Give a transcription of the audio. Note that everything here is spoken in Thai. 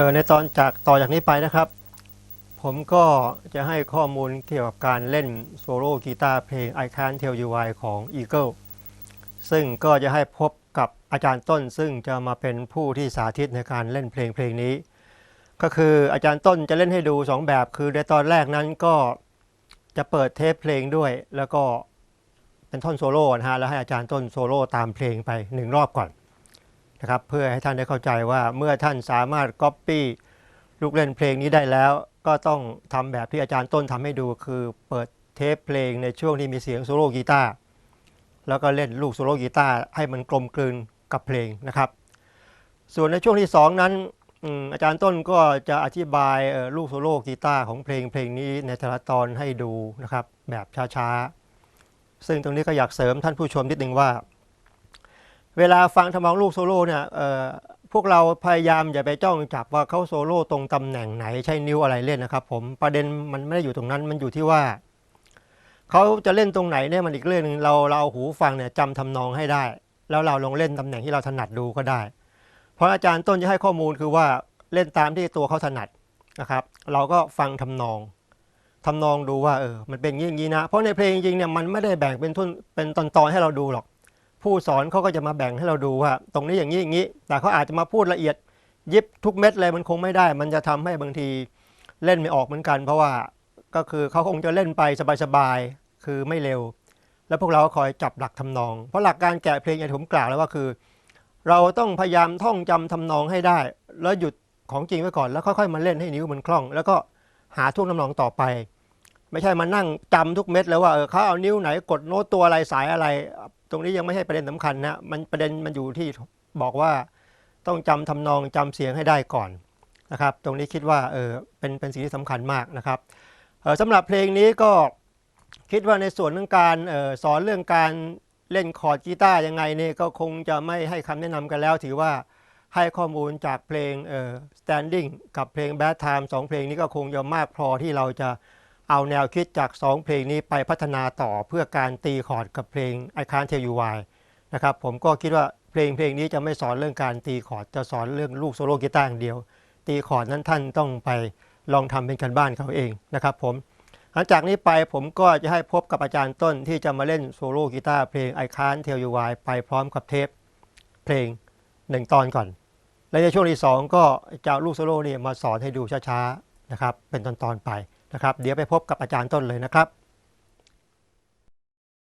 ออในตอนจากต่อจากนี้ไปนะครับ ผมก็จะให้ข้อมูลเกี่ยวกับการเล่นโซโล่กีตาร์เพลง I Can't Tell You Why ของ Eagle ซึ่งก็จะให้พบกับอาจารย์ต้นซึ่งจะมาเป็นผู้ที่สาธิตในการเล่นเพลงเพลงนี้ ก็คืออาจารย์ต้นจะเล่นให้ดู 2 แบบ คือในตอนแรกนั้นก็จะเปิดเทปเพลงด้วย แล้วก็เป็นท่อนโซโล่นะฮะแล้วให้อาจารย์ต้นโซโล่ตามเพลงไปหนึ่งรอบก่อน นะครับเพื่อให้ท่านได้เข้าใจว่าเมื่อท่านสามารถก๊อปปี้ลูกเล่นเพลงนี้ได้แล้ว ก็ต้องทำแบบที่อาจารย์ต้นทำให้ดู คือเปิดเทปเพลงในช่วงที่มีเสียงโซโล่กีตาร์แล้วก็เล่นลูกโซโล่กีตาร์ให้มันกลมกลืนกับเพลงนะครับ ส่วนในช่วงที่ 2 นั้นอาจารย์ต้นก็จะอธิบายลูกโซโล่กีตาร์ของเพลงเพลงนี้ในแต่ละตอนให้ดูนะครับแบบช้าๆ ซึ่งตรงนี้ก็อยากเสริมท่านผู้ชมนิดนึงว่า เวลาฟังทำนองลูกโซโล่เนี่ยพวกเราพยายามอย่าไปจ้องจับว่าเขาโซโล่ตรงตำแหน่งไหนใช้นิ้วอะไรเล่นนะครับ ผมประเด็นมันไม่ได้อยู่ตรงนั้นมันอยู่ที่ว่าเขาจะเล่นตรงไหนเนี่ยมันอีกเรื่องหนึ่งเราเราเอาหูฟังเนี่ยจำทำนองให้ได้ แล้วเราลองเล่นตำแหน่งที่เราถนัดดูก็ได้ เพราะอาจารย์ต้นจะให้ข้อมูลคือว่าเล่นตามที่ตัวเขาถนัดนะครับ เราก็ฟังทำนองทำนองดูว่าเออมันเป็นอย่างนี้นะเพราะในเพลงจริงเนี่ยมันไม่ได้แบ่งเป็นทุนเป็นตอนๆให้เราดูหรอก ผู้สอนเขาก็จะมาแบ่งให้เราดูว่า ตรงนี้อย่างนี้อย่างนี้ แต่เขาอาจจะมาพูดละเอียด ยิบทุกเม็ดเลยมันคงไม่ได้ มันจะทำให้บางทีเล่นไม่ออกเหมือนกัน เพราะว่าก็คือเขาคงจะเล่นไปสบายๆคือไม่เร็ว แล้วพวกเราคอยจับหลักทำนอง เพราะหลักการแกะเพลงอย่างผมกล่าวแล้วว่าคือ เราต้องพยายามท่องจำทำนองให้ได้ แล้วหยุดของจริงไว้ก่อนแล้วค่อยๆมาเล่นให้นิ้วมันคล่อง แล้วก็หาท่วงทำนองต่อไป ไม่ใช่มานั่งจำทุกเม็ดแล้วว่าเออเขาเอานิ้วไหนกดโน้ตตัวอะไรสายอะไร ตรงนี้ยังไม่ใช่ประเด็นสำคัญนะมันประเด็นมันอยู่ที่บอกว่าต้องจำทำนองจำเสียงให้ได้ก่อนนะครับ ตรงนี้คิดว่าเออเป็นเป็นสิ่งที่สำคัญมากนะครับออสำหรับเพลงนี้ก็คิดว่าในส่วนเรื่องการออสอนเรื่องการเล่นคอร์ดกีตาร์ยังไงเนี่ยก็คงจะไม่ให้คำแนะนำกันแล้ว ถือว่าให้ข้อมูลจากเพลงเออ standing กับเพลง bad time สองเพลงนี้ก็คงจะมากพอที่เราจะ เอาแนวคิดจาก 2 เพลงนี้ไปพัฒนาต่อเพื่อการตีคอร์ดกับเพลง I Can't Tell You Why นะครับผมก็คิดว่าเพลงเพลงนี้จะไม่สอนเรื่องการตีคอร์ดจะสอนเรื่องลูกโซโล่กีตาร์อย่างเดียว ตีคอร์ดนั้นท่านต้องไปลองทำเป็นการบ้านเขาเองนะครับผมหลังจากนี้ไปผมก็จะให้พบกับอาจารย์ต้นที่จะมาเล่นโซโล่กีตาร์เพลง I Can't Tell You Why ไปพร้อมกับเทปเพลงหนึ่งตอนก่อน และในช่วงที่สองก็จะเอาลูกโซโล่นี่มาสอนให้ดูช้าๆนะครับเป็นตอนๆไป นะครับ เดี๋ยวไปพบกับอาจารย์ต้นเลยนะครับ